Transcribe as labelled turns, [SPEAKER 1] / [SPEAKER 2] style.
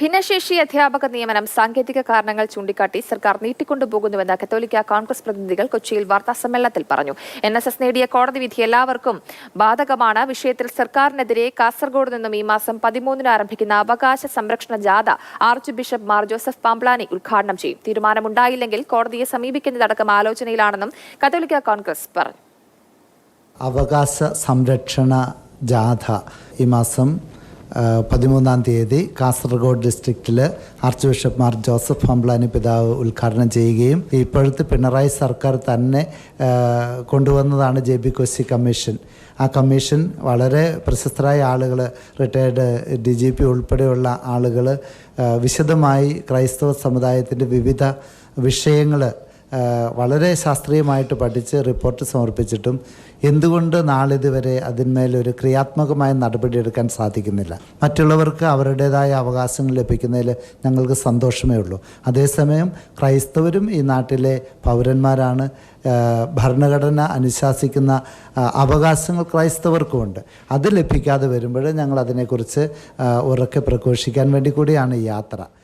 [SPEAKER 1] ഭിന്നശേഷി അധ്യാപക നിയമനം സാങ്കേതിക കാരണങ്ങൾ ചൂണ്ടിക്കാട്ടി സർക്കാർ നീട്ടിക്കൊണ്ടുപോകുന്നുവെന്ന് കത്തോലിക്ക കോൺഗ്രസ് പ്രതിനിധികൾ കൊച്ചിയിൽ വാർത്താസമ്മേളനത്തിൽ പറഞ്ഞു. എൻ എസ് എസ് നേടിയ കോടതി വിധി എല്ലാവർക്കും ബാധകമാണ്. വിഷയത്തിൽ സർക്കാരിനെതിരെ കാസർഗോഡ് നിന്നും ഈ മാസം പതിമൂന്നിന് ആരംഭിക്കുന്ന അവകാശ സംരക്ഷണ ജാഥ ആർച്ച് ബിഷപ്പ് മാർ ജോസഫ് പാംപ്ലാനി ഉദ്ഘാടനം ചെയ്യും. തീരുമാനമുണ്ടായില്ലെങ്കിൽ കോടതിയെ സമീപിക്കുന്നതടക്കം ആലോചനയിലാണെന്നും കത്തോലിക്ക കോൺഗ്രസ് പറഞ്ഞു.
[SPEAKER 2] അവകാശ സംരക്ഷണ ജാഥ ഈ മാസം പതിമൂന്നാം തീയതി കാസർഗോഡ് ഡിസ്ട്രിക്റ്റിൽ ആർച്ച് ബിഷപ്പ് മാർ ജോസഫ് ഹംബ്ലാനി പിതാവ് ഉദ്ഘാടനം ചെയ്യുകയും ഇപ്പോഴത്തെ പിണറായി സർക്കാർ തന്നെ കൊണ്ടുവന്നതാണ് ജെ ബി കൊച്ചി കമ്മീഷൻ. ആ കമ്മീഷൻ വളരെ പ്രശസ്തരായ ആളുകൾ റിട്ടയർഡ് ഡി ജി പി ഉൾപ്പെടെയുള്ള ആളുകൾ വിശദമായി ക്രൈസ്തവ സമുദായത്തിന്റെ വിവിധ വിഷയങ്ങൾ വളരെ ശാസ്ത്രീയമായിട്ട് പഠിച്ച് റിപ്പോർട്ട് സമർപ്പിച്ചിട്ടും എന്തുകൊണ്ട് നാളിതുവരെ അതിന്മേലൊരു ക്രിയാത്മകമായ നടപടിയെടുക്കാൻ സാധിക്കുന്നില്ല? മറ്റുള്ളവർക്ക് അവരുടേതായ അവകാശങ്ങൾ ലഭിക്കുന്നതിൽ ഞങ്ങൾക്ക് സന്തോഷമേ ഉള്ളൂ. അതേസമയം ക്രൈസ്തവരും ഈ നാട്ടിലെ പൗരന്മാരാണ്. ഭരണഘടന അനുശാസിക്കുന്ന അവകാശങ്ങൾ ക്രൈസ്തവർക്കുമുണ്ട്. അത് ലഭിക്കാതെ വരുമ്പോൾ ഞങ്ങൾ അതിനെക്കുറിച്ച് ഉറക്കെ പ്രഘോഷിക്കാൻ വേണ്ടി കൂടിയാണ് യാത്ര.